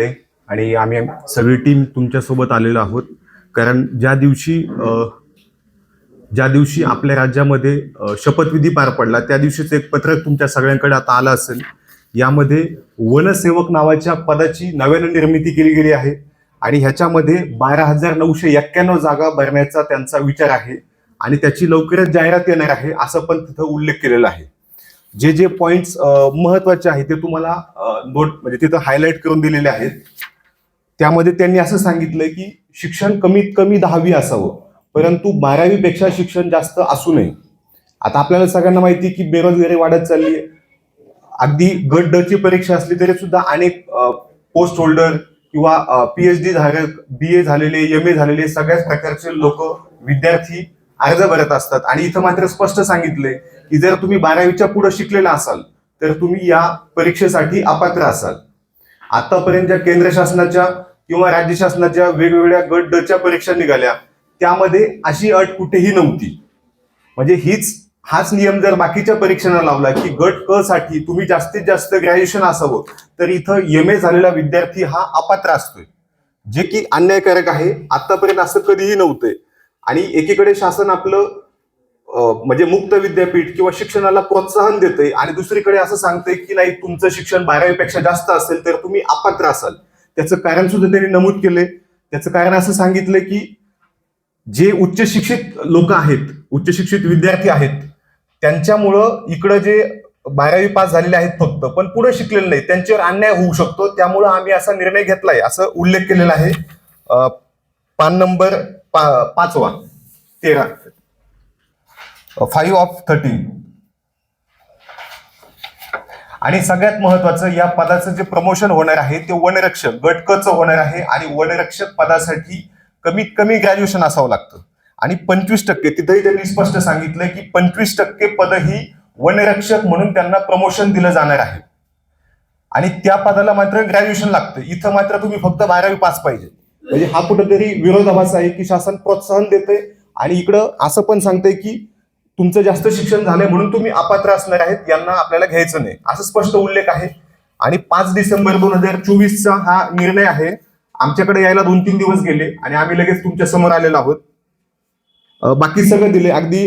ते आणि आम्ही सगळी टीम तुमच्यासोबत आलेलो आहोत. कारण ज्या दिवशी ज्या दिवशी आपल्या राज्यामध्ये शपथविधी पार पडला त्या दिवशीच एक पत्रक तुमच्या सगळ्यांकडे आता आलं असेल. यामध्ये वनसेवक नावाच्या पदाची नव्यानं निर्मिती केली गेली आहे. आणि ह्याच्यामध्ये बारा हजार नऊशे एक्क्याण्णव जागा भरण्याचा त्यांचा विचार आहे. आणि त्याची लवकरच जाहिरात येणार आहे असं पण तिथं उल्लेख केलेला आहे. जे जे पॉइंट्स महत्त्वाचे आहेत ते तुम्हाला नोट म्हणजे तिथं हायलाईट करून दिलेले आहेत. त्यामध्ये त्यांनी असं सांगितलं की शिक्षण कमीत कमी दहावी असावं परंतु बारावीपेक्षा शिक्षण जास्त असू नये. आता आपल्याला सगळ्यांना माहिती आहे की बेरोजगारी वाढत चालली आहे. अगदी गट ड ची परीक्षा असली तरी सुद्धा अनेक पोस्ट होल्डर किंवा पीएचडी धारक बी ए झालेले एम ए झालेले सगळ्याच प्रकारचे लोक विद्यार्थी अर्ज भरत असतात. आणि इथं मात्र स्पष्ट सांगितलंय की जर तुम्ही बारावीच्या पुढे शिकलेला असाल तर तुम्ही या परीक्षेसाठी अपात्र असाल. आतापर्यंत ज्या केंद्र शासनाच्या किंवा राज्य शासनाच्या वेगवेगळ्या गट डच्या परीक्षा निघाल्या त्यामध्ये अशी अट कुठेही नव्हती. म्हणजे हीच हाच नियम जर बाकीच्या परीक्षांना लावला की गट क साठी तुम्ही जास्तीत जास्त ग्रॅज्युएशन असावं तर इथं एम ए झालेला विद्यार्थी हा अपात्र असतोय. जे की अन्यायकारक आहे आतापर्यंत असं कधीही नव्हतंय. आणि एकीकडे शासन आपलं म्हणजे मुक्त विद्यापीठ किंवा शिक्षणाला प्रोत्साहन देते आणि दुसरीकडे असं सांगते की नाही तुमचं शिक्षण बारावीपेक्षा जास्त असेल तर तुम्ही अपात्र असाल. त्याचं कारण सुद्धा त्यांनी नमूद केले त्याचं कारण असं सांगितलं की जे उच्च शिक्षित लोक आहेत उच्च शिक्षित विद्यार्थी आहेत त्यांच्यामुळं इकडं जे बारावी पास झालेले आहेत फक्त पण पुढे शिकलेले नाही. त्यांच्यावर अन्याय होऊ शकतो. त्यामुळं आम्ही असा निर्णय घेतलाय असं उल्लेख केलेला आहे. पान नंबर पा- पाचवा तेरा. फाईव्ह ऑफ थर्टीन आणि सगळ्यात महत्वाचं या पदाचं जे प्रमोशन होणार आहे ते वनरक्षक गटकचं होणार आहे आणि वनरक्षक पदासाठी कमीत कमी ग्रॅज्युएशन असावं लागतं. आणि पंचवीस टक्के तिथेही त्यांनी स्पष्ट सांगितलंय की पंचवीस टक्के पद ही वनरक्षक म्हणून त्यांना प्रमोशन दिलं जाणार आहे. आणि त्या पदाला मात्र ग्रॅज्युएशन लागतं. इथं मात्र तुम्ही फक्त बारावी पास पाहिजे. म्हणजे हा कुठेतरी विरोधाभास आहे की शासन प्रोत्साहन देते आणि इकडं असं पण सांगतंय की तुमचं जास्त शिक्षण झालंय म्हणून तुम्ही अपात्र असणार आहेत यांना आपल्याला घ्यायचं नाही. असं स्पष्ट उल्लेख आहे. आणि पाच डिसेंबर दोन हजार चोवीसचा हा निर्णय आहे. आमच्याकडे यायला दोन तीन दिवस गेले आणि आम्ही लगेच तुमच्यासमोर आलेलो आहोत. बाकी सगळं दिले. अगदी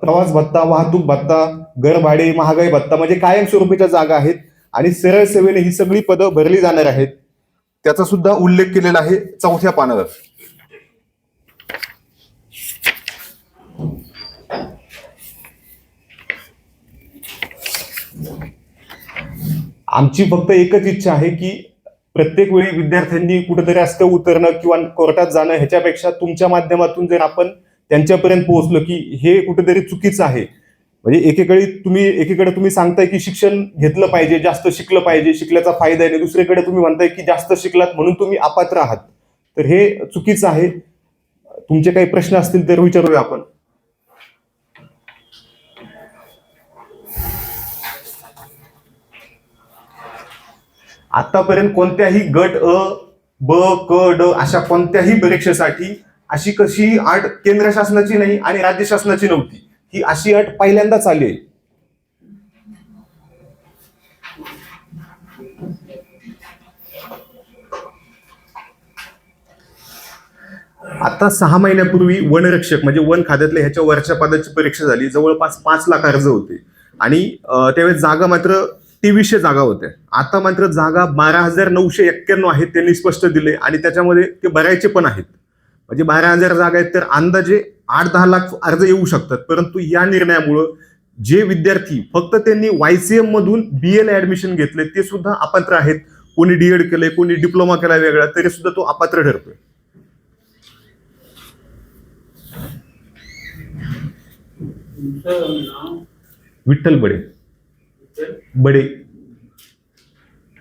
प्रवास भत्ता वाहतूक भत्ता घरभाडे महागाई भत्ता म्हणजे कायमस्वरूपीच्या जागा आहेत. आणि सरळ सेवेने ही सगळी पदं भरली जाणार आहेत. त्याचा सुद्धा उल्लेख केलेला आहे चौथ्या पानावर. आमची फक्त एकच इच्छा आहे की प्रत्येक वेळी विद्यार्थ्यांनी कुठेतरी असतं उतरणं किंवा कोर्टात जाणं ह्याच्यापेक्षा तुमच्या माध्यमातून जर आपण त्यांच्यापर्यंत पोहोचलो की हे कुठेतरी चुकीचं आहे. म्हणजे एकेकडे तुम्ही एकीकडे तुम्ही सांगताय की शिक्षण घेतलं पाहिजे जास्त शिकलं पाहिजे शिकल्याचा फायदा आहे. दुसरीकडे तुम्ही म्हणताय की जास्त शिकलात म्हणून तुम्ही अपात्र आहात. तर हे चुकीचं आहे. तुमचे काही प्रश्न असतील तर विचारूया आपण. आतापर्यंत कोणत्याही गट अ ब क ड अशा कोणत्याही परीक्षेसाठी अशी कशी अट केंद्र शासनाची नाही आणि राज्य शासनाची नव्हती. ही अशी अट पहिल्यांदाच आली आहे. आता सहा महिन्यापूर्वी वनरक्षक म्हणजे वन खात्यातल्या ह्याच्या वरच्या पदाची परीक्षा झाली. जवळपास पाच लाख अर्ज होते. आणि त्यावेळेस जागा मात्र तेवीसशे जागा होत्या. आता मात्र जागा बारा हजार नऊशे एक्क्याण्णव आहेत त्यांनी स्पष्ट दिले आणि त्याच्यामध्ये ते भरायचे पण आहेत. म्हणजे बारा हजार जागा आहेत तर अंदाजे आठ दहा लाख अर्ज येऊ शकतात. परंतु या निर्णयामुळं जे विद्यार्थी फक्त त्यांनी वायसीएम मधून बी एला ऍडमिशन घेतले ते सुद्धा अपात्र आहेत. कोणी डीएड केलंय कोणी डिप्लोमा केलाय वेगळा तरी सुद्धा तो अपात्र ठरतोय. विठ्ठल बडे. बडे त्याची तुम्हाला काय रिझन दिलंय अं,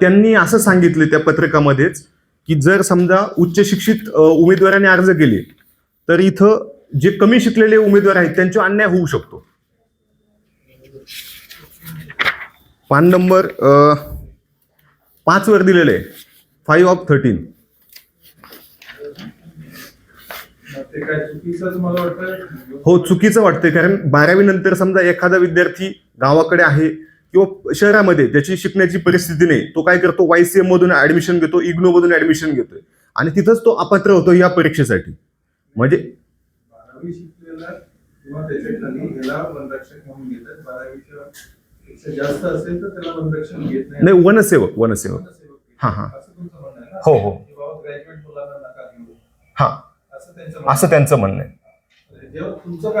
त्यांनी असं सांगितलं त्या पत्रकामध्येच की जर समजा उच्च शिक्षित उमेदवाराने अर्ज केले तर इथं जे कमी शिकलेले उमेदवार आहेत त्यांच्या अन्याय होऊ शकतो. पान नंबर पाचवर पाच वर दिलेले आहे. फाईव्ह ऑफ थर्टीन ते काय चुकीचंच मला वाटतं हो चुकीचं वाटतंय. कारण बारावी नंतर समजा एखादा विद्यार्थी गावाकडे आहे किंवा शहरामध्ये ज्याची शिकण्याची परिस्थिती नाही तो काय करतो? वायसीएम मधून ऍडमिशन घेतो इग्नो मधून ऍडमिशन घेतोय. आणि तिथंच तो अपात्र होतो या परीक्षेसाठी. म्हणजे बारावी शिकलेला किंवा त्याच्याखाली याला वनरक्षक म्हणून घेतात. बारावीच्या पेक्षा जास्त असेल तर त्याला वनरक्षण घेत नाही. वनसेवक वनसेवक. हा, हा. असं तुमचं म्हणणं आहे ना? हो, हो. की बाबा ग्रॅज्युएट मुलांना नका घेऊ हा. असं त्यांचं म्हणणं म्हणणं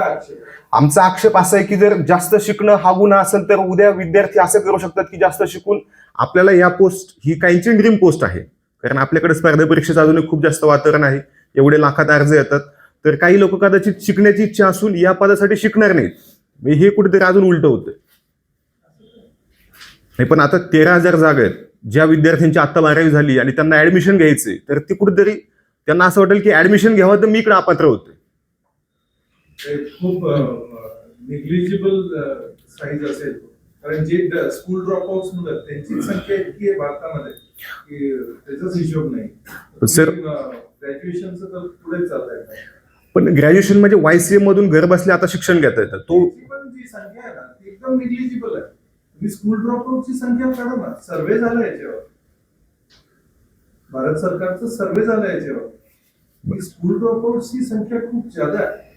आहे? आमचा आक्षेप असा आहे की जर जास्त शिकणं हा गुन्हा असेल तर उद्या विद्यार्थी असं करू शकतात की जास्त शिकून आपल्याला या पोस्ट ही काहींची ड्रीम पोस्ट आहे. कारण आपल्याकडे स्पर्धा परीक्षेचं अजूनही खूप जास्त वातावरण आहे. एवढे लाखात अर्ज येतात. तर काही लोक कदाचित शिकण्याची इच्छा असून या पदासाठी शिकणार नाहीत. म्हणजे हे कुठेतरी अजून उलट होतंय. नाही पण आता तेरा हजार जागा आहेत. ज्या विद्यार्थ्यांची आता बारावी झाली आणि त्यांना ऍडमिशन घ्यायचे तर ती कुठेतरी त्यांना असं वाटेल की ऍडमिशन घ्यावं तर मी इकडे अपात्र होते खूप निग्लिजिबल साईज असेल. कारण जे स्कूल ड्रॉपआउट मुलं आहेत, त्यांची संख्या इतकी आहे भारतामध्ये की त्याचाच हिशोब नाही. सर- ग्रॅज्युएशनचं तर पुढे चालत आहे पण ग्रॅज्युएशन म्हणजे वायसीएम मधून घर बसल्या आता शिक्षण घेता येतं. तो जी संख्या आहे ना ती एकदम निग्लिजिबल आहे. तुम्ही स्कूल ड्रॉपआउटची संख्या काढा ना. सर्वे झाला याच्यावर. भारत सरकारचं सर्वे झालं याच्यावर स्कूल ड्रॉपआउटची संख्या खूप जादा आहे.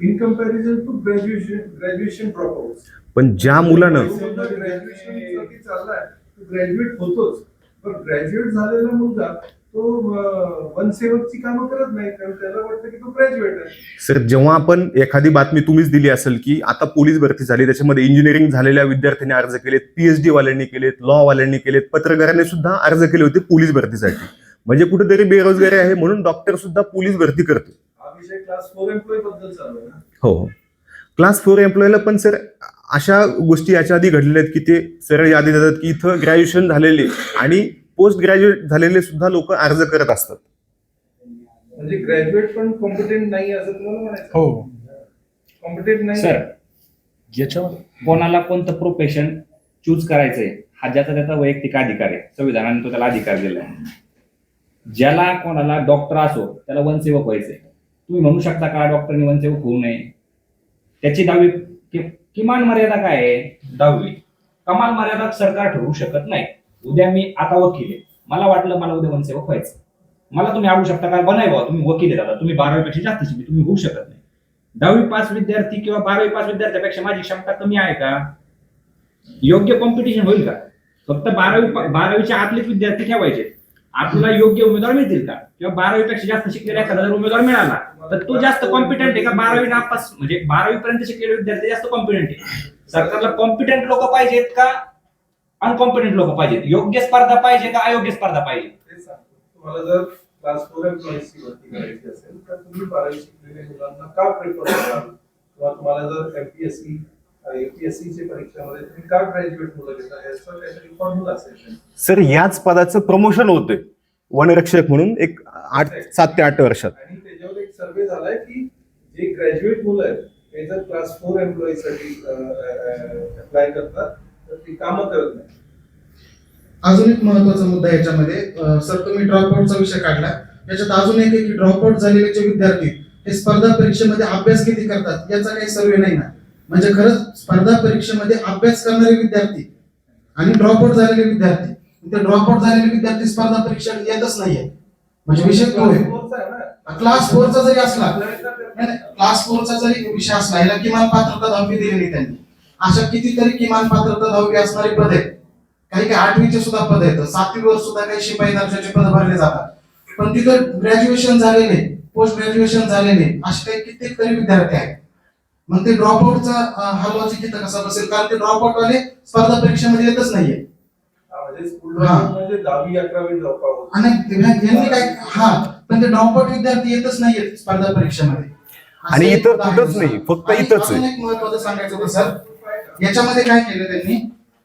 In comparison to graduation graduation dropout पण ज्या मुलानं ग्रॅज्युएशन चाललाय ग्रॅज्युएट होतोच. पण ग्रॅज्युएट झालेला मुलगा तो अं, वनसेवकची कामं करत नाही कारण त्याला वाटतं की तो ग्रॅज्युएट आहे. सर जेव्हा आपण एखादी बातमी तुम्हीच दिली असेल की आता पोलीस भरती झाली त्याच्यामध्ये इंजिनिअरिंग झालेल्या विद्यार्थ्यांनी अर्ज केलेत पीएचडी वाल्यांनी केलेत लॉ वाल्यांनी केलेत पत्रकारांनी सुद्धा अर्ज केले होते पोलीस भरतीसाठी. म्हणजे कुठेतरी बेरोजगारी आहे म्हणून डॉक्टर सुद्धा पोलीस भरती करतो. हा विषय क्लास फोर एम्प्लॉयबद्दल चालू आहे ना? हो. क्लास फोर एम्प्लॉयला पण सर अशा गोष्टी याच्या आधी घडलेल्या आहेत की ते सरळ यादी देतात की इथं ग्रॅज्युएशन झालेले आणि पोस्ट ग्रॅज्युएट झालेले सुद्धा लोक अर्ज करत असतात. म्हणजे ग्रॅज्युएट पण कॉम्पिटेंट नाही असं तुम्हाला म्हणायचं? हो. कॉम्पिटेंट नाही? सर याच्यावर कोणाला कोणतं प्रोफेशन चूज करायचंय हा ज्याचा त्याचा वैयक्तिक अधिकार आहे. संविधानाने तो त्याला अधिकार दिला आहे. ज्याला कोणाला डॉक्टर असो त्याला वनसेवक व्हायचंय. तुम्ही म्हणू शकता का डॉक्टरनी वनसेवक होऊ नये? त्याची दहावी किमान मर्यादा काय आहे? दहावी. कमाल मर्यादा सरकार ठरवू शकत नाही. उद्या मी आता वकील आहे. मला वाटलं मला उद्या वनसेवक व्हायचं. मला तुम्ही आणू शकता का बनाय बाबा तुम्ही वकील आहे दादा. तुम्ही बारावीपेक्षा जास्त शिकले तुम्ही होऊ शकत नाही. दहावी पास विद्यार्थी किंवा बारावी पास विद्यार्थ्यापेक्षा माझी क्षमता कमी आहे का? योग्य कॉम्पिटिशन होईल का? फक्त बारावी बारावीच्या आतलेच विद्यार्थी ठेवायचे. आपल्याला योग्य उमेदवार मिळतील का? किंवा बारावीपेक्षा जास्त शिकलेला एखादा जर उमेदवार मिळाला तर तो जास्त कॉम्पिटंट आहे का? बारावी नापास म्हणजे बारावी पर्यंत शिकलेले विद्यार्थी जास्त कॉम्पिटंट आहे. सरकारला कॉम्पिटंट लोक पाहिजेत का? अनकॉम्पिटंट लोक पाहिजेत. योग्य स्पर्धा पाहिजे का अयोग्य स्पर्धा पाहिजे? सांगतो. तुम्हाला जर क्लास फोर एम्प्लॉईजची भरती करायची असेल तर तुम्ही बारावी शिकलेल्या मुलांना का प्रेफर कराल किंवा तुम्हाला जर एमपीएससी परीक्षामध्ये तुम्ही का ग्रॅज्युएट मुलं घेता? याचं काहीतरी फॉर्म्युला असेल सर याच पदाचं प्रमोशन होतंय. वनरक्षक म्हणून एक आठ सात ते आठ वर्षात. आणि त्याच्यावर एक सर्वे झालाय की जे ग्रॅज्युएट मुलं आहेत ते जर क्लास फोर एम्प्लॉई साठी अप्लाय करतात तर ती कामं करत नाही. अजून एक महत्त्वाचा मुद्दा याच्यामध्ये सर तुम्ही ड्रॉपआउटचा विषय काढला. याच्यात अजून एक की ड्रॉपआउट झालेले जे विद्यार्थी हे स्पर्धा परीक्षेमध्ये अभ्यास किती करतात याचा काही सर्वे नाही ना? म्हणजे खरंच स्पर्धा परीक्षेमध्ये अभ्यास करणारे विद्यार्थी आणि ड्रॉपआउट झालेले विद्यार्थी ते ड्रॉपआउट झालेले विद्यार्थी स्पर्धा परीक्षा येतच नाहीये. म्हणजे विषय तो आहे. क्लास फोरचा जरी असला क्लास फोरचा जरी विषय असला याला किमान पात्रता दहावी दिली नाही त्यांनी. अशा कितीतरी किमान पात्रता दहावी असणारी पद आहेत. काही काही आठवीचे सुद्धा पद आहेत. सातवीवर सुद्धा काही शिपाई दर्जाचे पद भरले जातात. पण तिथं ग्रॅज्युएशन झालेले पोस्ट ग्रॅज्युएशन झालेले असे काही कित्येक तरी विद्यार्थी आहेत. मग ते ड्रॉपआउटचा हा लॉजिक इथं कसा बसेल? कारण ते ड्रॉपआउट वाले स्पर्धा परीक्षेमध्ये येतच नाहीये. म्हणजे म्हणजे यांनी काय हा पण ते ड्रॉपआउट विद्यार्थी येतच नाहीये स्पर्धा परीक्षेमध्ये. आणि इथं. कुठंच नाही, फक्त इथंच एक महत्वाचं सांगायचं होतं सर. याच्यामध्ये काय केलं त्यांनी?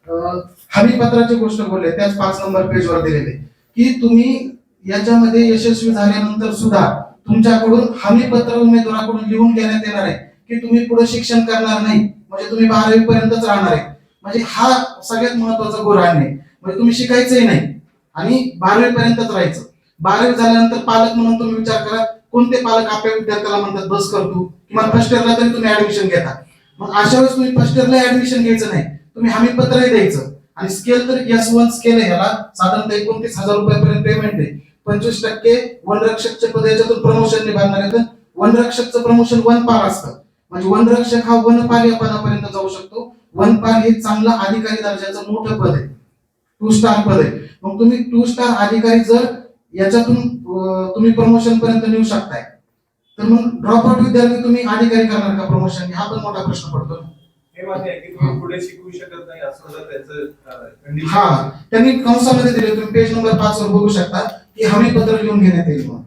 हमीपत्राची हमी पत्राची गोष्ट बोलले त्याच पाच नंबर पेजवर दिलेले. की तुम्ही याच्यामध्ये यशस्वी झाल्यानंतर सुद्धा तुमच्याकडून हमी पत्र उमेदवाराकडून लिहून घेण्यात येणार आहे की तुम्ही पुढे शिक्षण करणार नाही म्हणजे तुम्ही बारावी पर्यंतच राहणार आहे. म्हणजे हा सगळ्यात महत्त्वाचा गोर आहे. म्हणजे तुम्ही शिकायचंही नाही आणि बारावी पर्यंतच राहायचं. बारावी झाल्यानंतर पालक म्हणून तुम्ही विचार करा कोणते पालक आपल्या विद्यार्थ्याला म्हणतात बस करतो किंवा फर्स्ट इयरला तरी तुम्ही ऍडमिशन घेता. मग अशा वेळेस तुम्ही फर्स्ट इयरला ऍडमिशन घ्यायचं नाही. तुम्ही हमी पत्रही द्यायचं. आणि स्केल तर एस वन स्केल आहे याला साधारणतः एकोणतीस हजार रुपयापर्यंत पेमेंट आहे. पंचवीस टक्के वनरक्षकचे पद याच्यातून प्रमोशन निभावणार आहे तर वनरक्षकचं प्रमोशन वन पार असतं. म्हणजे वनरक्षक हा वनपाल या पदापर्यंत जाऊ शकतो. वनपाल हे चांगलं अधिकारी दर्जाचं मोठं पद आहे. टू स्टार पद आहे. मग तुम्ही टू स्टार अधिकारी जर याच्यातून तुम्ही प्रमोशन पर्यंत नेऊ शकताय. तर मग ड्रॉप आउट विद्यार्थी तुम्ही अधिकारी करणार का प्रमोशन हा पण मोठा प्रश्न पडतो. हे मान्य आहे की तुम्ही पुढे शिकू शकत नाही असं जर त्यांचं अं, condition हा. त्यांनी कंसामध्ये दिले तुम्ही पेज नंबर पाच वर बघू शकता की हमी पत्र लिहून घेण्यात येईल म्हणून.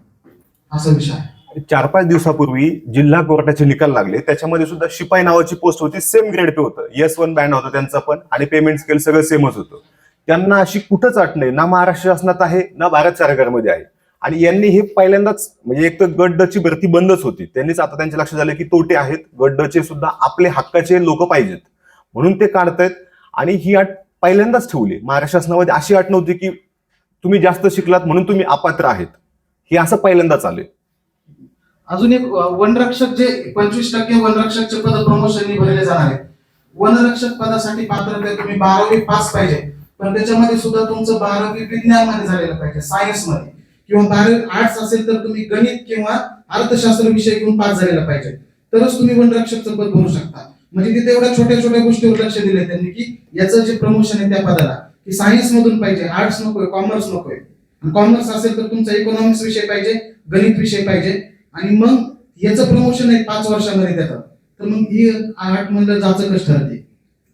असा विषय आहे. चार पाच दिवसापूर्वी जिल्हा कोर्टाचे निकाल लागले त्याच्यामध्ये सुद्धा शिपाई नावाची पोस्ट होती सेम ग्रेड पे होतं. एस वन बँड होतं त्यांचं पण आणि पेमेंट स्केल सगळं सेमच होतं. त्यांना अशी कुठंच अट नाही ना महाराष्ट्र शासनात आहे ना भारत सरकारमध्ये आहे. आणि यांनी हे पहिल्यांदाच म्हणजे एक तर गड्डची भरती बंदच होती. त्यांनीच आता त्यांच्या लक्षात आलं की तोटे आहेत. गड्डचे सुद्धा आपले हक्काचे लोक पाहिजेत. म्हणून ते काढतायत. आणि ही अट पहिल्यांदाच ठेवली. महाराष्ट्र शासनामध्ये अशी अट नव्हती की तुम्ही जास्त शिकलात म्हणून तुम्ही अपात्र आहेत. हे असं पहिल्यांदाच आले अजून एक वनरक्षक जे पंचवीस टक्के वनरक्षकचे पद प्रमोशननी भरले जाणार आहे वनरक्षक पदासाठी पात्रता तुम्ही बारावी पास पाहिजे. पण त्याच्यामध्ये सुद्धा तुमचं बारावी विज्ञानमध्ये झालेलं पाहिजे सायन्समध्ये. किंवा बारावी आर्ट्स असेल तर तुम्ही गणित किंवा अर्थशास्त्र विषय घेऊन पास झालेला पाहिजे तरच तुम्ही वनरक्षकचं पद भरू शकता म्हणजे तिथे एवढ्या छोट्या छोट्या गोष्टीवर लक्ष दिले त्यांनी की याचं जे प्रमोशन आहे त्या पदाला की सायन्स मधून पाहिजे आर्ट्स नकोय कॉमर्स नकोय कॉमर्स असेल तर तुमचा इकॉनॉमिक्स विषय पाहिजे गणित विषय पाहिजे आणि मग याचं प्रमोशन आहे पाच वर्षामध्ये त्याचं तर मग ही आठ म्हणलं जाचकच ठरते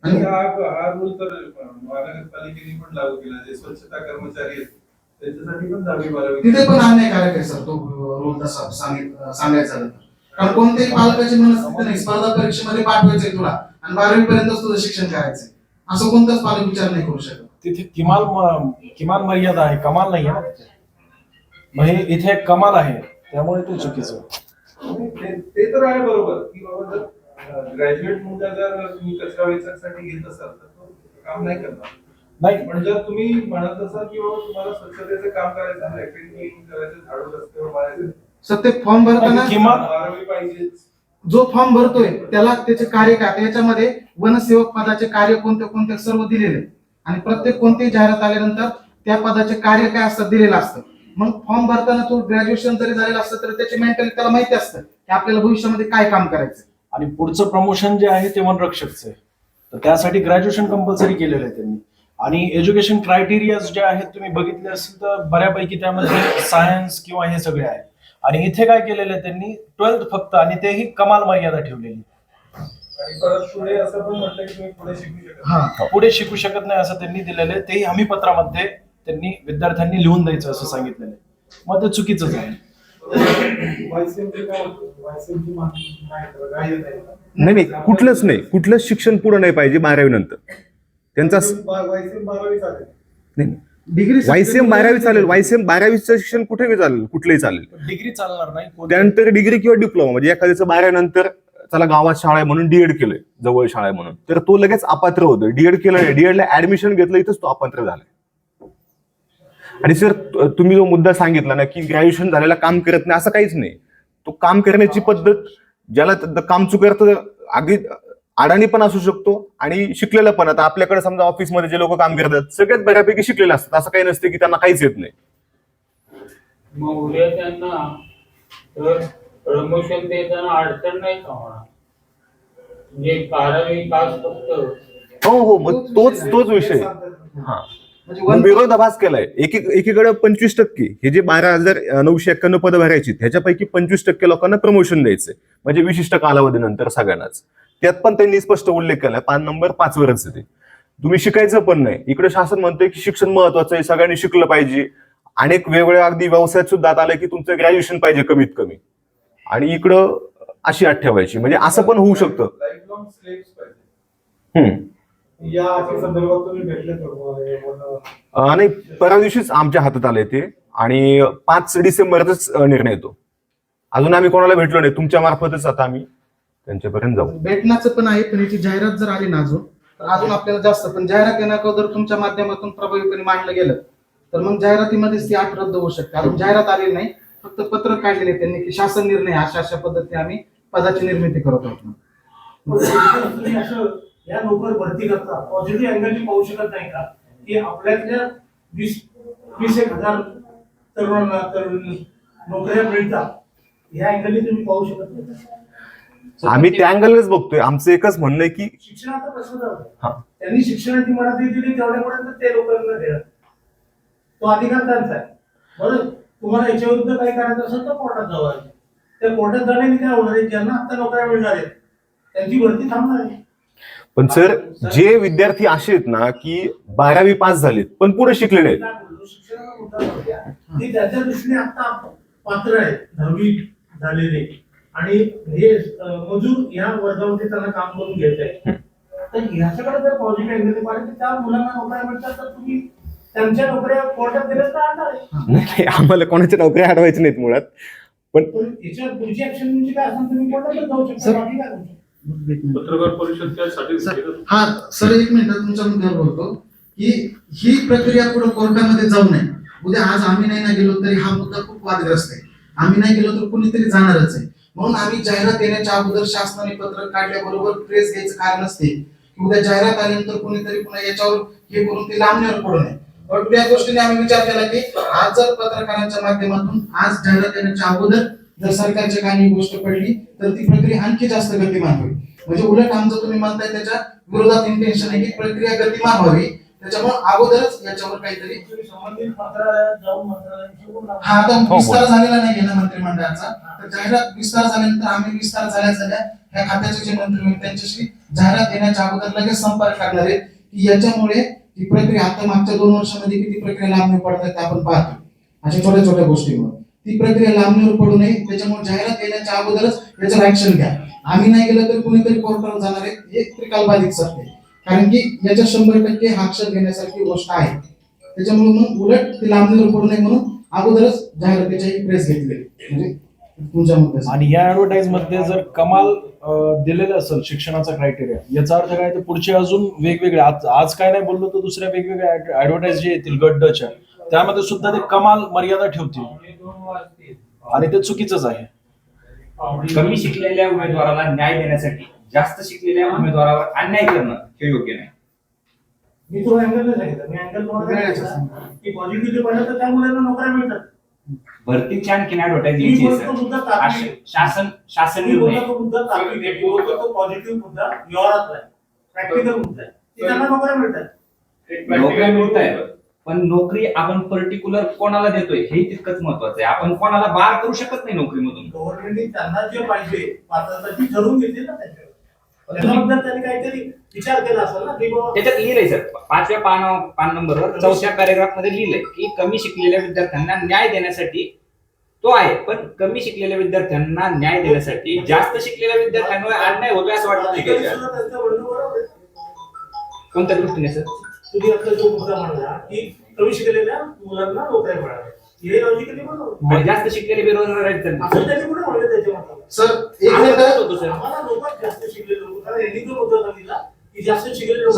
आणि आणि हा रूल तर महानगरपालिकेने पण लागू केला जे स्वच्छता कर्मचारी आहेत तिथे पण अन्यायकारक आहे सर तो रोल तसा सांगित- सांगायचा. कारण कोणत्याही पालकाची मनस्थिती नाही. स्पर्धा परीक्षेमध्ये पाठवायचंय तुला आणि बारावी पर्यंतच तुझं शिक्षण करायचंय. असं कोणताच पालक विचार नाही करू शकत. तिथे किमान म- किमान मर्यादा आहे. कमाल नाही आहे ना हे इथे एक कमाल आहे. त्यामुळे ते चुकीचं आहे. ते ते तर आहे बरोबर. की बाबा जर ग्रॅज्युएट मुलगा जर तुम्ही कचरा वेचण्यासाठी घेत असाल तर तो काम नाही करणार. नाही. जर तुम्ही म्हणत असाल की बाबा तुम्हाला स्वच्छतेचं काम करायचं आहे क्लीन करायचं झाडू रस्त्यावर मारायचं सर ते फॉर्म भरताना किमान- पाहिजेच. जो फॉर्म भरतोय त्याला त्याचे कार्य काय त्याच्यामध्ये वनसेवक पदाचे कार्य कोणते कोणते सर्व दिलेले. आणि प्रत्येक कोणतीही जाहिरात आल्यानंतर त्या पदाचे कार्य काय असतं दिलेलं असतं. मग फॉर्म भरताना तो ग्रॅज्युएशन जरी झालेलं असतं तर त्याची मेंटली त्याला माहिती असतं की आपल्याला भविष्यामध्ये काय काम करायचं. आणि पुढचं प्रमोशन जे आहे ते वनरक्षकचं आहे. तर त्यासाठी ग्रॅज्युएशन कंपल्सरी केलेलं आहे त्यांनी. आणि एज्युकेशन क्रायटेरियाज जे आहेत तुम्ही बघितले असेल तर बऱ्यापैकी त्यामध्ये सायन्स किंवा हे सगळे आहे आणि इथे काय केलेलं आहे त्यांनी? ट्वेल्थ फक्त आणि तेही कमाल मर्यादा ठेवलेली. पुढे असं पण म्हटलं की तुम्ही पुढे शिकू शकत नाही. हा पुढे शिकू शकत नाही असं त्यांनी दिलेलं आहे. तेही हमी पत्रामध्ये त्यांनी विद्यार्थ्यांनी लिहून द्यायचं असं सांगितलेलं आहे. मग ते चुकीचंच आहे. नाही नाही. नाही नाही कुठलंच नाही. कुठलंच शिक्षण पुढं नाही पाहिजे बारावी नंतर. त्यांचा वायसीएम बारावी चालेल डिग्री वायसीएम बारावी चालेल. वायसीएम बारावीचं शिक्षण कुठेही चालेल कुठलंही चालेल. डिग्री चालणार नाही त्यानंतर डिग्री किंवा डिप्लोमा म्हणजे एखाद्याचं बारावी नंतर चला गावात शाळा आहे म्हणून डीएड केलंय जवळ शाळा आहे म्हणून. तर तो लगेच अपात्र होतो डीएड केलं डीएडला ऍडमिशन घेतलं इथंच तो अपात्र झालाय. आणि सर तुम्ही जो मुद्दा सांगितला ना की ग्रॅज्युएशन झालेला काम करत नाही असं काहीच नाही. तो काम करण्याची पद्धत ज्याला काम चुकत अगदी अडाणी पण असू शकतो आणि शिकलेला पण. आता आपल्याकडे समजा ऑफिसमध्ये जे लोक काम करतात सगळ्यात बऱ्यापैकी शिकलेले असतात. असं काही नसते की त्यांना काहीच येत नाही. मग उद्या त्यांना तर प्रमोशन देताना अडचण नाही का होणार? म्हणजे बारावी पास फक्त. हो हो मग तोच तोच विषय. हा. म्हणजे विरोधाभास केलाय. एक एकीकडे पंचवीस टक्के. हे जे बारा हजार नऊशे एक्क्याण्णव पदं भरायची ह्याच्यापैकी पंचवीस टक्के लोकांना प्रमोशन द्यायचंय. म्हणजे विशिष्ट कालावधीनंतर सगळ्यांनाच. त्यात पण त्यांनी स्पष्ट उल्लेख केलाय. पान नंबर पाच वरच आहे ते. तुम्ही शिकायचं पण नाही. इकडे शासन म्हणतंय की शिक्षण महत्वाचं आहे सगळ्यांनी शिकलं पाहिजे. अनेक वेगवेगळ्या अगदी व्यवसायात सुद्धा आलंय की तुमचं ग्रॅज्युएशन पाहिजे कमीत कमी आणि इकडं अशी अट ठेवायची. म्हणजे असं पण होऊ शकतं. नाही परवा दिवशीच आमच्या हातात आले ते. आणि पाच डिसेंबरचाच निर्णय येतो. अजून आम्ही कोणाला भेटलो नाही. तुमच्या मार्फतच आता आम्ही त्यांच्यापर्यंत जाऊ. भेटण्याचं पण आहे पण याची जाहिरात जर आली ना अजून तर अजून आपल्याला जास्त पण जाहिरात येण्याचं जर तुमच्या माध्यमातून प्रभावीपणे मांडलं गेलं तर मग जाहिरातीमध्येच ती आठ रद्द होऊ शकते. अजून जाहिरात आलेली नाही फक्त पत्र काढलेले त्यांनी की शासन निर्णय अशा अशा पद्धतीने आम्ही पदाची निर्मिती करत आहोत. या नोकर भरती करता पॉझिटिव्ह अँगलनी पाहू शकत नाही का? की आपल्यातल्या वीस वीस एक हजार तरुणांना तरुण नोकऱ्या मिळतात. या अँगलनी तुम्ही पाहू शकत नाही? आम्ही त्या अँगलच बघतोय. आमचं एकच म्हणणं आहे की शिक्षणाचा प्रश्न हा. त्यांनी शिक्षणाची मराठी दिली तेवढ्यापर्यंत ते लोकांना द्या तो अधिकार त्यांचा आहे. बरोबर तुम्हाला याच्या विरुद्ध काही करायचं असेल तर कोर्टात जावं लागेल. त्या कोर्टात जाण्याने काय होणार आहे? ज्यांना आता नोकऱ्या मिळणार आहेत. त्यांची भरती थांबणार आहे. पण सर जे विद्यार्थी असे आहेत ना की बारावी पास झालेत पण पुढे शिकलेले आहेत. काय बोललो, शिक्षणाचा मुद्दा जाऊ द्या. ते त्याच्या दृष्टीने आता पात्र आहेत. दहावी झालेले. आणि हे मजूर ह्या वर्गामध्ये त्यांना काम करून घ्यायचं आहे तर ह्याच्याकडे जर पॉझिटिव्ह अँगल पाहिजे तर त्या मुलांना नोकऱ्या मिळतात तर तुम्ही त्यांच्या नोकऱ्या कोर्टात दिल्यास तर आणणार आहे. नाही आम्हाला कोणाच्या नोकऱ्या हटवायच्या नाहीत मुळात. पण याच्या पुढची ऍक्शन म्हणजे काय असं तुम्ही कोर्टात जाऊ शकता बाकी काय पत्रकार परिषद त्यासाठी हा सर एक मिनिट तुमच्या मुद्द्यावर बोलतो. की ही प्रक्रिया पुढे कोर्टामध्ये जाऊ नये. उद्या आज आम्ही नाही ना गेलो तरी हा मुद्दा खूप वादग्रस्त आहे. आम्ही नाही गेलो तर कुणीतरी जाणारच आहे. म्हणून आम्ही जाहिरात येण्याच्या अगोदर शासनाने पत्रक काढल्याबरोबर प्रेस घ्यायचं कारण नसते उद्या जाहिरात आल्यानंतर कुणीतरी पुन्हा याच्यावर हे करून ते लांबण्यावर पडू नये. परंतु या गोष्टीने आम्ही विचार केला की आज जर पत्रकारांच्या माध्यमातून आज जाहिरात येण्याच्या अगोदर जर सरकारची काही गोष्ट पडली तर ती प्रक्रिया आणखी जास्त गतिमान होईल. म्हणजे उलट आमचं तुम्ही म्हणताय त्याच्या विरोधात इंटेन्शन आहे की प्रक्रिया गतिमान व्हावी. त्याच्यामुळे अगोदरच याच्यावर काहीतरी. हा आता हो, विस्तार झालेला नाहीये ना मंत्रिमंडळाचा. तर जाहिरात विस्तार झाल्यानंतर आम्ही विस्तार झाल्या झाल्या ह्या खात्याचे जे मंत्री आहेत त्यांच्याशी जाहिरात देण्याच्या अगोदर लगेच संपर्क करणार आहेत की याच्यामुळे ही प्रक्रिया आता मागच्या दोन वर्षामध्ये किती प्रक्रिया लांबणी पडत आहेत ते आपण पाहतो. अशा छोट्या छोट्या गोष्टीमुळे. ती प्रक्रिया लांबणीवर पडू नये त्याच्यामुळे जाहिरात येण्याच्या अगोदरच याच्यावर ऍक्शन घ्या. आम्ही नाही गेलं तर कुणीतरी कोर्टावर जाणार आहे. हे त्रिकालबाधित सत्य. कारण की याच्या शंभर टक्के हा action घेण्यासारखी गोष्ट आहे. त्याच्यामुळे मग उलट ती लांबणीवर पडू नये म्हणून अगोदरच जाहिरातीची प्रेस घेतली. म्हणजे तुमच्या आणि या ऍडव्हर्टाईजमध्ये जर कमाल दिलेलं असेल शिक्षणाचा क्रायटेरिया याचा अर्थ काय? तर पुढचे अजून वेगवेगळे आज आज काय नाही बोललो तर दुसऱ्या वेगवेगळ्या ऍडव्हर्टाईज जे येतील गड्डच्या त्यामध्ये सुद्धा ते कमाल मर्यादा ठेवतील. आणि ते चुकीचंच आहे. कमी शिकलेल्या उमेदवाराला न्याय देण्यासाठी जास्त शिकलेल्या उमेदवारावर अन्याय करणं हे योग्य नाही. मी तो अँगल नाही सांगितलं. मी अँगल सांगितलं? की पाहिलं तर त्या मुलांना नोकऱ्या मिळतात. भरतीची आणखीन ऍडव्हर्टाईज मी यायची आहे, बोलतो सर. मुद्दा तात्विक. आहे. शासन शासन मी निर्णय. बोलतो तो मुद्दा तात्विक. आहे. मी बोलतो तो पॉझिटिव्ह मुद्दा व्यवहारातला आहे. प्रॅक्टिकल मुद्दा आहे. की त्यांना नोकऱ्या मिळतात. नोकऱ्या मिळत आहेत पण नोकरी आपण पर्टिक्युलर कोणाला देतोय हे तितकंच महत्वाचं आहे. आपण कोणाला बार करू शकत नाही नोकरीमधून. गव्हर्नमेंटने त्यांना जे पाहिजे पात्रता ती ठरवून घेतली ना त्याच्यावर त्यांनी काहीतरी विचार केला असेल ना की बाबा त्याच्यात लिहिलंय सर पाचव्या पान पान नंबरवर चौथ्या पॅरेग्राफमध्ये लिहिलंय की कमी शिकलेल्या विद्यार्थ्यांना न्याय देण्यासाठी तो आहे पण कमी शिकलेल्या विद्यार्थ्यांना न्याय देण्यासाठी जास्त शिकलेल्या विद्यार्थ्यांवर अन्याय होतोय असं वाटत. नाही अधिकारी का सुद्धा त्यांचं म्हणणं बरोबर आहे. कोणत्या दृष्टीने सर? तुम्ही आता जो मुद्दा म्हणला की कमी शिकलेल्या मुलांना नोकऱ्या मिळाव्या हे लॉजिकली बरोबर आणि जास्त शिकलेले बेरोजगार आहेत सर असं त्यांनी कुठे म्हणलं त्याच्या मताला सर एक मिनिट. होतो सर. आम्हाला जास्त शिकलेले लोक कारण यांनी जो मुद्दा सांगितला की जास्त शिकलेले लोक.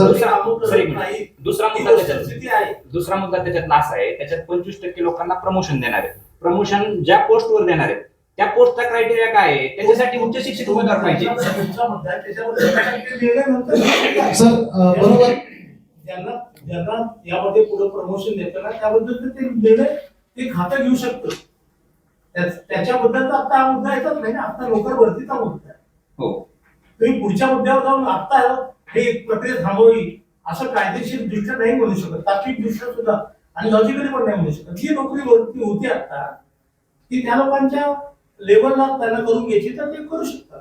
नाही दुसरा मुद्दा त्याच्यात आहे. दुसरा मुद्दा त्याच्यात असा आहे. त्याच्यात पंचवीस टक्के लोकांना प्रमोशन देणार आहे प्रमोशन ज्या पोस्टवर देणार आहेत त्या पोस्टचा क्रायटेरिया काय आहे? त्याच्यासाठी उच्च शिक्षित उमेदवार पाहिजे. आहे. सर बरोबर. ज्यांना ज्यांना यामध्ये पुढे प्रमोशन देतं ना त्याबद्दल तर ते निर्णय ते खातं घेऊ शकतं. तर आता हा मुद्दा येतच नाही ना. आता नोकर भरतीचा मुद्दा आहे हो. तुम्ही पुढच्या मुद्द्यावर जाऊन आता हे एक प्रक्रिया थांबवली असं कायदेशीर दृष्ट्या नाही म्हणू शकत. तात्विक दृष्ट्या सुद्धा आणि लॉजिकली पण नाही म्हणू शकत. जी नोकरी वरती होती आता ती त्या लोकांच्या लेवलला त्यांना करून घ्यायची तर ते करू शकतात.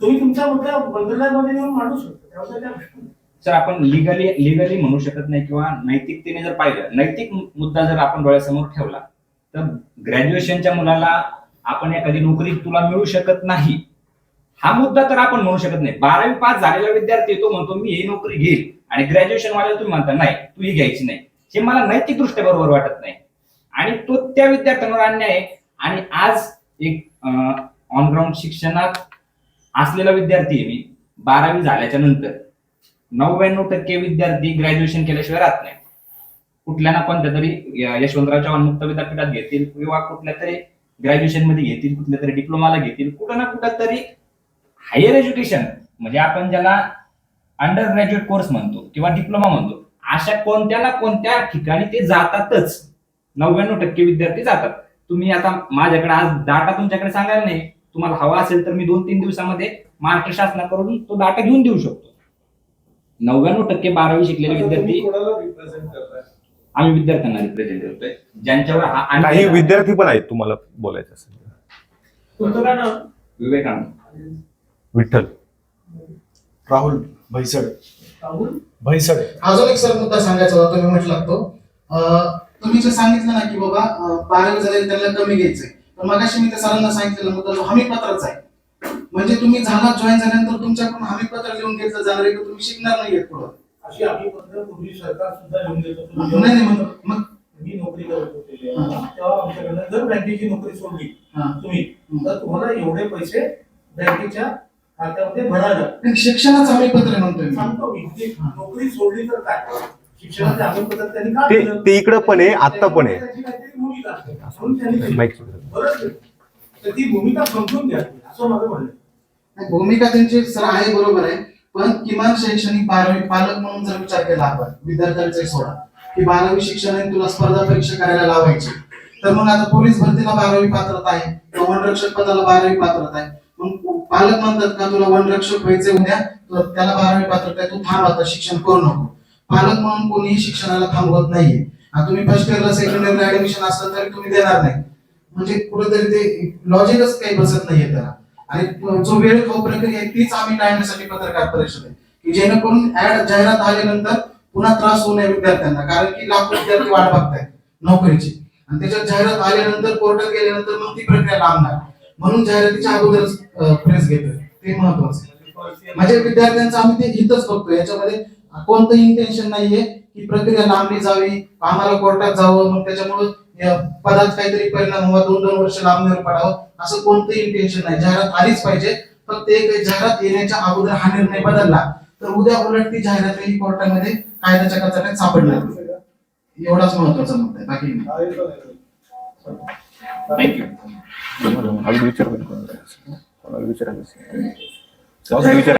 तुम्ही तुमचा मुद्दा मंत्रालयामध्ये नेऊन मांडू शकता. त्याबद्दल काय प्रश्न सर आपण लिगली लिगली म्हणू शकत नाही किंवा नैतिकतेने जर पाहिलं नैतिक मुद्दा जर आपण डोळ्यासमोर ठेवला तर ग्रॅज्युएशनच्या मुलाला आपण एखादी नोकरी तुला मिळू शकत नाही. हा मुद्दा तर आपण म्हणू शकत नाही. बारावी पास झालेला विद्यार्थी तो म्हणतो मी ही नोकरी घेईल. आणि ग्रॅज्युएशन वाल्याला तुम्ही म्हणता नाही तू ही घ्यायची नाही. हे मला नैतिक दृष्ट्या बरोबर वाटत नाही. आणि तो त्या विद्यार्थ्यांवर अन्याय आहे. आणि आज एक ऑन ग्राउंड शिक्षणात असलेला विद्यार्थी मी बारावी झाल्याच्यानंतर. नव्याण्णव टक्के विद्यार्थी ग्रॅज्युएशन केल्याशिवाय राहत नाही. कुठल्या ना कोणत्या तरी यशवंतराव चव्हाण मुक्त विद्यापीठात घेतील किंवा कुठल्या तरी ग्रॅज्युएशनमध्ये घेतील कुठल्या तरी डिप्लोमाला घेतील कुठं ना कुठं तरी हायर एज्युकेशन म्हणजे आपण ज्याला अंडर ग्रॅज्युएट कोर्स म्हणतो किंवा डिप्लोमा म्हणतो अशा कोणत्या ना कोणत्या ठिकाणी ते जातातच. नव्याण्णव टक्के विद्यार्थी जातात. तुम्ही आता माझ्याकडे आज डाटा तुमच्याकडे सांगायला नाही. तुम्हाला हवा असेल तर मी दोन तीन दिवसामध्ये महाराष्ट्र शासनाकडून तो डाटा घेऊन देऊ शकतो. नव्याण्णव टक्के बारावी शिकलेले विद्यार्थी कोणाला रिप्रेझेंट करताय? आम्ही विद्यार्थ्यांना रिप्रेझेंट करतोय. ज्यांच्यावर हा काही विद्यार्थी पण आहेत तुम्हाला बोलायचं असेल. तुमचं काय नाव? विवेकानंद. विठ्ठल. राहुल भैसड. राहुल? भैसड. अजून एक सर मुद्दा सांगायचा होता तुम्ही म्हटलं तो. अं, तुम्ही जे सांगितलं ना की बाबा बारावी झाले त्यांना कमी घ्यायचंय. पण मगाशी मी त्या सरांना सांगितलेला मुद्दा जो हमी पत्राचा आहे. म्हणजे तुम्ही झाला जॉईन झाल्यानंतर तुमच्याकडून हमी पत्र लिहून घेतलं जाणार आहे की? तुम्ही शिकणार नाहीये पुढं. अशी आम्ही पत्र पूर्वी सरकार सुद्धा लिहून देत होतं. नाही नाही मग मी नोकरी करत होते हा. तेव्हा आमच्याकडनं जर बँकेची नोकरी सोडली हा. तुम्ही तर तुम्हाला एवढे पैसे बँकेच्या खात्यामध्ये भरायला पण शिक्षणाचं हमी पत्र म्हणतोय सांगतो मी ती नोकरी सोडली तर काय शिक्षणाचे आमिपत्र त्यांनी का ते दिलं? ते इकडं पण आहे आत्ता पण आहे त्याची काहीतरी भूमिका असते म्हणून त्यांनी दिली. माहिती बरोबर आहे. तर ती भूमिका समजून घ्या असं माझं म्हणणं आहे. नाही, भूमिका त्यांची सर आहे बरोबर आहे पण किमान शैक्षणिक बारावी पालक म्हणून जर विचार केला आपण विद्यार्थ्यांचा सोडा की बारावी शिक्षणाने तुला स्पर्धा परीक्षा करायला लावायची तर मग आता पोलीस भरतीला बारावी पात्रता आहे किंवा वनरक्षक पदाला बारावी पात्रता आहे पालक म्हणतात का तुला वनरक्षक व्हायचे उद्या तर त्याला बारावी पात्रता आहे तू थांब आता शिक्षण करू नको. पालक म्हणून कोणीही शिक्षणाला थांबवत नाहीये. तुम्ही फर्स्ट इयरला सेकंड इयरला ऍडमिशन असलं तरी तुम्ही देणार नाही. म्हणजे कुठेतरी ते लॉजिकच काही बसत नाहीये त्याला. आणि जो वेळ खाऊ प्रक्रिया आहे तीच आम्ही टाळण्यासाठी पत्रकार परिषद आहे. की जेणेकरून ऍड जाहिरात आल्यानंतर पुन्हा त्रास होऊ नये विद्यार्थ्यांना कारण की लाखो विद्यार्थी वाट बघतायत नोकरीची. आणि त्याच्यात जाहिरात आल्यानंतर कोर्टात गेल्यानंतर मग ती प्रक्रिया लांबणार. म्हणून जाहिरातीच्या अगोदरच प्रेस घेतोय. ते महत्वाचं आहे. म्हणजे विद्यार्थ्यांचं आम्ही ते हितच बघतो याच्यामध्ये कोणतंही इंटेन्शन नाहीये की प्रक्रिया लांबली जावी आम्हाला कोर्टात जावं मग त्याच्यामुळे या पदात काहीतरी परिणाम व्हावा दोन दोन वर्ष लांबणीवर पडावं असं कोणतंही इंटेन्शन नाही. जाहिरात आलीच पाहिजे. फक्त एक जाहिरात येण्याच्या अगोदर हा निर्णय बदलला तर उद्या उलट ती जाहिरातही कोर्टामध्ये कायद्याच्या कचाट्यात सापडणार. नाही. एवढाच महत्त्वाचा मुद्दा आहे. बाकी? थँक्यू अगदी विचार कोणाला विचारायचं असेल. विचार